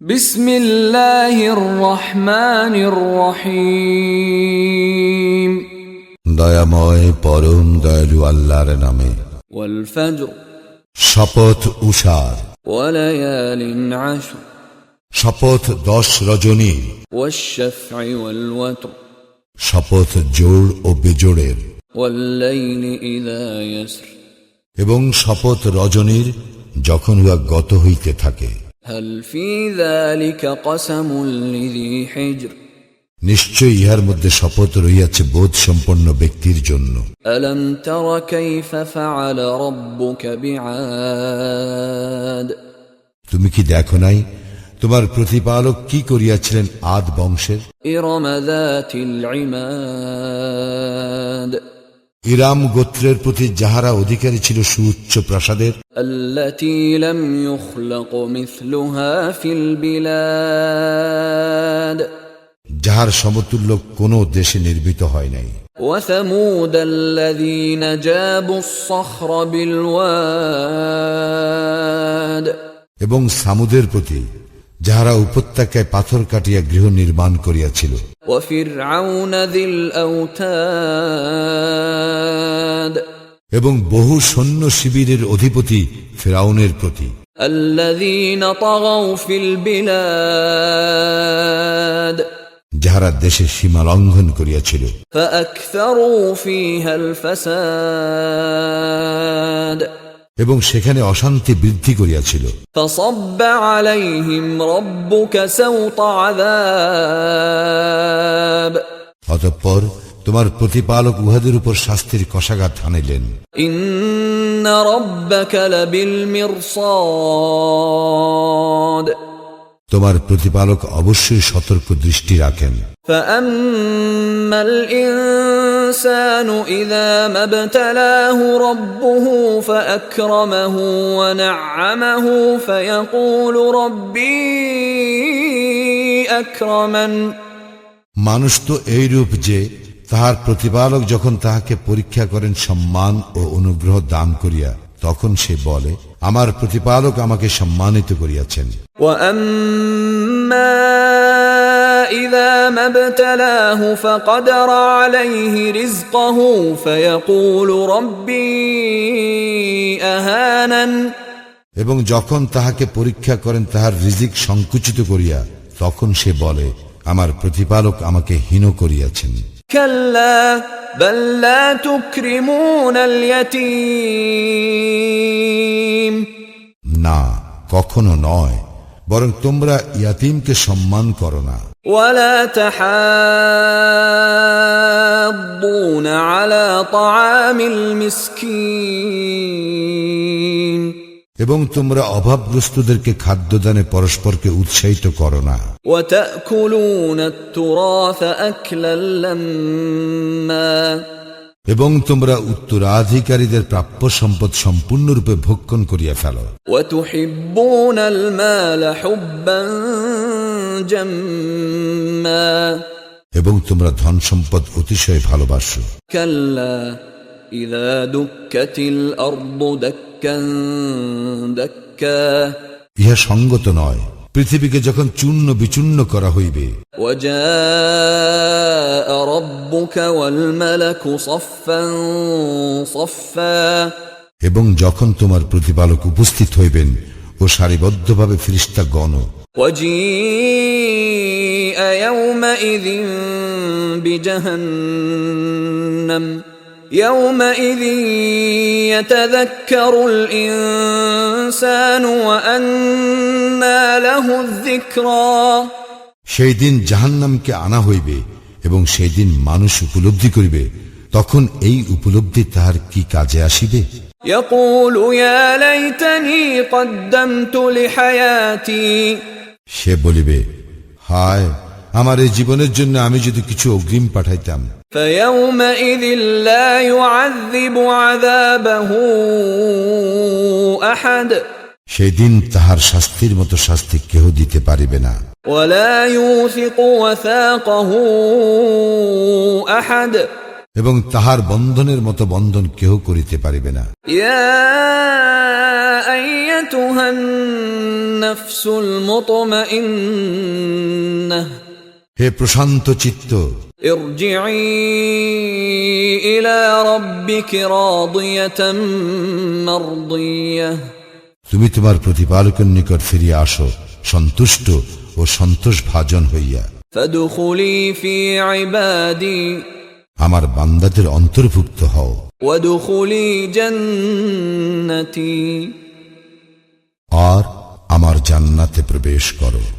বিসমিল্লাহির রহমানির রহিম। দয়াময় পরম দয়ালু আল্লাহর নামে। ওয়াল শপথ উষার। ওয়ালায়ালিন শপথ দশ রজনী। ওয়াশ-শাফঈ শপথ জোর ও বেজোড়ের। ওয়াল্লাইলি এবং শপথ রজনীর যখন উহা গত হইতে থাকে। নিশ্চয় ইহার মধ্যে শপথ রইয়াছে বোধ সম্পন্ন ব্যক্তির জন্য। তুমি কি দেখো নাই? তোমার প্রতিপালক কি করিয়াছিলেন আদ বংশের? ইরামাদাতিল ইমাদ ইরাম গোত্রের প্রতি যাহারা অধিকারী ছিল সুউচ্চ প্রাসাদের التي لم يخلق مثلها في البلاد যাহার সমতুল্য কোনো দেশে নির্মিত হয় নাই وثمود الذين جابوا الصخر بالواد এবং সামুদের প্রতি যাহারা উপত্যকায় পাথর কাটিয়া গৃহ নির্মাণ করিয়াছিল وفرعون ذي الأوتاد এবং বহু সৈন্য শিবিরের অধিপতি ফেরাউনের প্রতি الذين طغوا في البلاد যাহারা দেশের সীমা লঙ্ঘন করিয়াছিল فأكثروا فيها الفساد এবং সেখানে অশান্তি বৃদ্ধি করিয়াছিল। অতঃপর তোমার প্রতিপালক উহাদের উপর শাস্তির কষাঘাত হানিলেন। ইন্না রব্বাকা লাবিল তোমার প্রতিপালক অবশ্যই সতর্ক দৃষ্টি রাখেন فأما الإنسان إذا ما ابتلاه ربه فأكرمه ونعمه فيقول ربي أكرمن মানুষ তো এইরূপ যে তাহার প্রতিপালক যখন তাহাকে পরীক্ষা করেন সম্মান ও অনুগ্রহ দান করিয়া তখন সে বলে আমার প্রতিপালক আমাকে সম্মানিত করিয়াছেন وأما إذا ما ابتلاه فقدر عليه رزقه فيقول ربي أهانن এবং যখন তাহাকে পরীক্ষা করেন তাহার রিজিক সংকুচিত করিয়া তখন সে বলে আমার প্রতিপালক আমাকে হীন করিয়াছেন كلا بل لا تكرمون اليتيم না কখনো নয় বরং তোমরা ইয়াতিমকে সম্মান করো না ولا تحاضون على طعام المسكين এবং তোমরা অভাবগ্রস্তদেরকে খাদ্যদানে পরস্পরকে উৎসাহিত করো না। এবং তোমরা উত্তরাধিকারীদের প্রাপ্য সম্পদ সম্পূর্ণরূপে ভক্ষণ করিয়া ফেলো। এবং তোমরা ধন সম্পদ অতিশয় ভালোবাসো। إذا دكت الأرض دكا دكا ইহা সঙ্গত নয় পৃথিবীকে যখন চূর্ণ বিচূর্ণ করা হইবে وجاء ربك والملك صفا صفا এবং যখন তোমার প্রতিপালক উপস্থিত হইবেন ও সারিবদ্ধভাবে ফিরিস্তা গণ وجيء يومئذ بجهنم يومئذ يتذكر الإنسان وأنى له الذكرى সেই দিন জাহান্নামকে আনা হইবে এবং সেই দিন মানুষ উপলব্ধি করিবে তখন এই উপলব্ধি তাহার কি কাজে আসিবে يقول يا ليتني قدمت لحياتي সে বলিবে হায় আমার এই জীবনের জন্য আমি যদি কিছু অগ্রিম পাঠাইতাম। সেদিন তাহার শাস্তির মতো শাস্তি কেহ দিতে পারিবে না। এবং তাহার বন্ধনের মতো বন্ধন কেহ করিতে পারিবে না। ইয়া নাফসুল মুতমাইন্নাহ হে প্রশান্ত চিত্ত। তুমি তোমার প্রতিপালকের নিকট ফিরিয়ে আসো সন্তুষ্ট ও সন্তোষ ভাজন হইয়া আমার বান্দাদের অন্তর্ভুক্ত হও। আর আমার জান্নাতে প্রবেশ করো।